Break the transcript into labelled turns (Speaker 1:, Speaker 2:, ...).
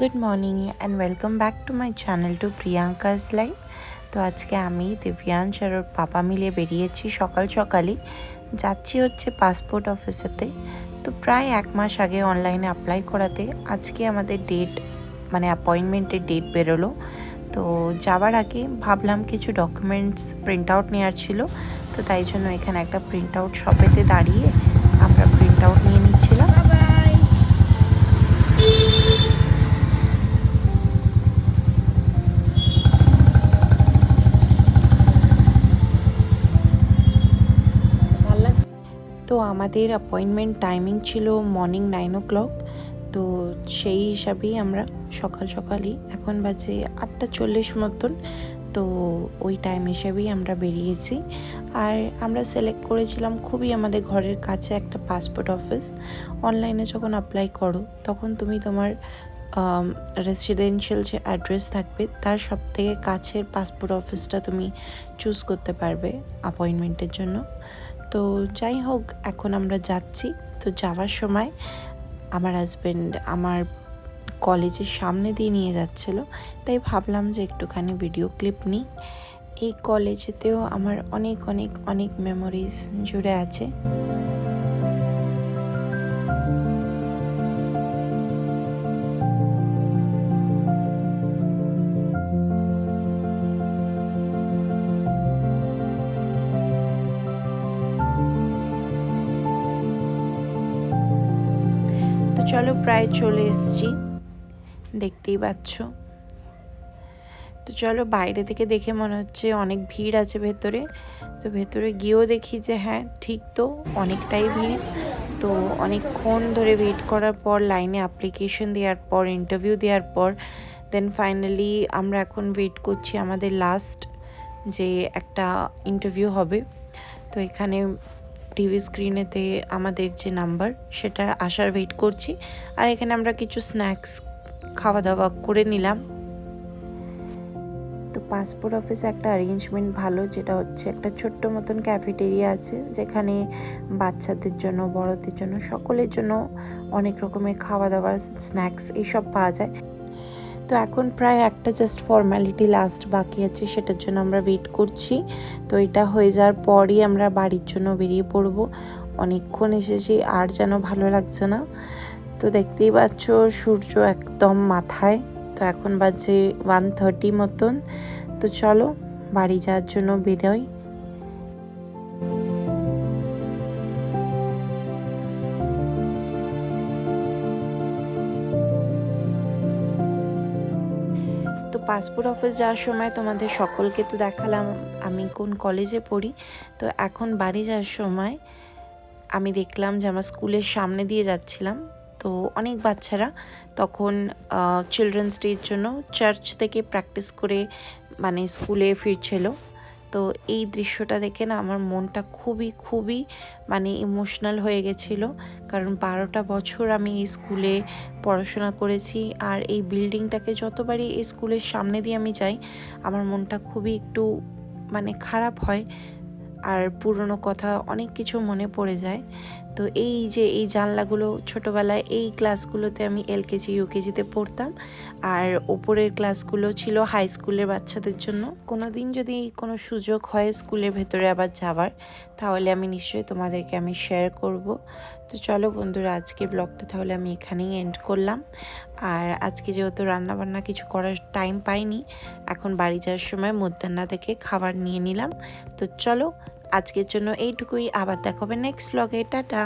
Speaker 1: Good morning and welcome back to my channel to Priyanka's life তো আজকে আমি দিব্যাংশ আর ওর পাপা মিলে বেরিয়েছি সকাল সকালই। যাচ্ছি হচ্ছে পাসপোর্ট অফিসেতে তো প্রায় এক মাস আগে অনলাইনে অ্যাপ্লাই করাতে আজকে আমাদের ডেট মানে অ্যাপয়েন্টমেন্টের ডেট বেরোলো। তো যাওয়ার আগে ভাবলাম কিছু ডকুমেন্টস প্রিন্ট আউট নেওয়ার ছিল। তো তাই জন্য এখানে একটা প্রিন্ট আউট শপেতে দাঁড়িয়ে আমরা প্রিন্ট আউট নিয়ে নিচ্ছিলাম তো আমাদের অ্যাপয়েন্টমেন্ট টাইমিং ছিল মর্নিং নাইন ও ক্লক তো সেই হিসাবেই আমরা সকাল সকালই এখন বাজে আটটা চল্লিশ মতন, তো ওই টাইম হিসেবেই আমরা বেরিয়েছি। আর আমরা সিলেক্ট করেছিলাম খুবই আমাদের ঘরের কাছে একটা পাসপোর্ট অফিস অনলাইনে যখন অ্যাপ্লাই করো, তখন তুমি তোমার রেসিডেন্সিয়াল যে অ্যাড্রেস থাকবে, তার সব থেকে কাছের পাসপোর্ট অফিসটা তুমি চুজ করতে পারবে অ্যাপয়েন্টমেন্টের জন্য। তো যাই হোক, এখন আমরা যাচ্ছি। তো যাওয়ার সময় আমার হাজব্যান্ড আমার কলেজের সামনে দিয়ে নিয়ে যাচ্ছিল। তাই ভাবলাম যে একটুখানি ভিডিও ক্লিপ নিই। এই কলেজেতেও আমার অনেক অনেক অনেক মেমোরিজ জুড়ে আছে। চলো প্রায় চলে এসছি। দেখতেই পাচ্ছ। তো চলো বাইরে থেকে দেখে মনে হচ্ছে অনেক ভিড় আছে ভেতরে। তো ভেতরে গিয়েও দেখি যে হ্যাঁ ঠিক তো অনেকটাই ভিড়। তো অনেকক্ষণ ধরে ওয়েট করার পর লাইনে অ্যাপ্লিকেশন দেওয়ার পর ইন্টারভিউ দেওয়ার পর দেন ফাইনালি আমরা এখন ওয়েট করছি আমাদের লাস্ট যে একটা ইন্টারভিউ হবে। তো এখানে টিভি স্ক্রিনেতে আমাদের যে নাম্বার সেটা আসার ওয়েট করছি। আর এখানে আমরা কিছু স্ন্যাক্স খাওয়া দাওয়া করে নিলাম। তো পাসপোর্ট অফিসে একটা অ্যারেঞ্জমেন্ট ভালো, যেটা হচ্ছে একটা ছোট্ট মতন ক্যাফেটেরিয়া আছে, যেখানে বাচ্চাদের জন্য, বড়দের জন্য, সকলের জন্য অনেক রকমের খাওয়া দাওয়া স্ন্যাক্স এইসব পাওয়া যায়। তো এখন প্রায় একটা জাস্ট ফর্ম্যালিটি লাস্ট বাকি আছে, সেটার জন্য আমরা ওয়েট করছি। তো এটা হয়ে যাওয়ার পরই আমরা বাড়ির জন্য বেরিয়ে পড়ব। অনেকক্ষণ এসেছি, আর যেন ভালো লাগছে না। তো দেখতেই পাচ্ছ সূর্য একদম মাথায়। তো এখন বাজে ওয়ান থার্টি মতন। তো চলো বাড়ি যাওয়ার জন্য বেরোই। পাসপোর্ট অফিস যাওয়ার সময় তোমাদের সকলকে তো দেখালাম আমি কোন কলেজে পড়ি। তো এখন বাড়ি যাওয়ার সময় আমি দেখলাম যে আমার স্কুলের সামনে দিয়ে যাচ্ছিলাম। তো অনেক বাচ্চারা তখন চিলড্রেন্স ডের জন্য চার্চ থেকে প্র্যাকটিস করে মানে স্কুলে ফিরছিল। তো এই দৃশ্যটা দেখে না আমার মনটা খুবই খুবই মানে ইমোশনাল হয়ে গেছিল। কারণ বারোটা বছর আমি এই স্কুলে পড়াশোনা করেছি আর এই বিল্ডিংটাকে যতবারই এই স্কুলের সামনে দিয়ে আমি যাই, আমার মনটা খুবই একটু মানে খারাপ হয়। আর পুরনো কথা অনেক কিছু মনে পড়ে যায়। তো এই যে এই জানলাগুলো ছোটোবেলায় এই ক্লাসগুলোতে আমি এলকেজি ইউকেজিতে পড়তাম। আর ওপরের ক্লাসগুলো ছিল হাই স্কুলের বাচ্চাদের জন্য। কোনো দিন যদি কোনো সুযোগ হয় স্কুলের ভেতরে আবার যাওয়ার তাহলে আমি নিশ্চয়ই তোমাদেরকে আমি শেয়ার করব। তো চলো বন্ধুরা আজকে ব্লগটা তাহলে আমি এখানেই এন্ড করলাম। আর আজকে যেহেতু রান্নাবান্না কিছু করার টাইম পাইনি, এখন বাড়ি যাওয়ার সময় মধ্যাহ্না থেকে খাবার নিয়ে নিলাম। তো চলো আজকের জন্য এইটুকুই। আবার দেখাবে নেক্সট ব্লগে টাটা।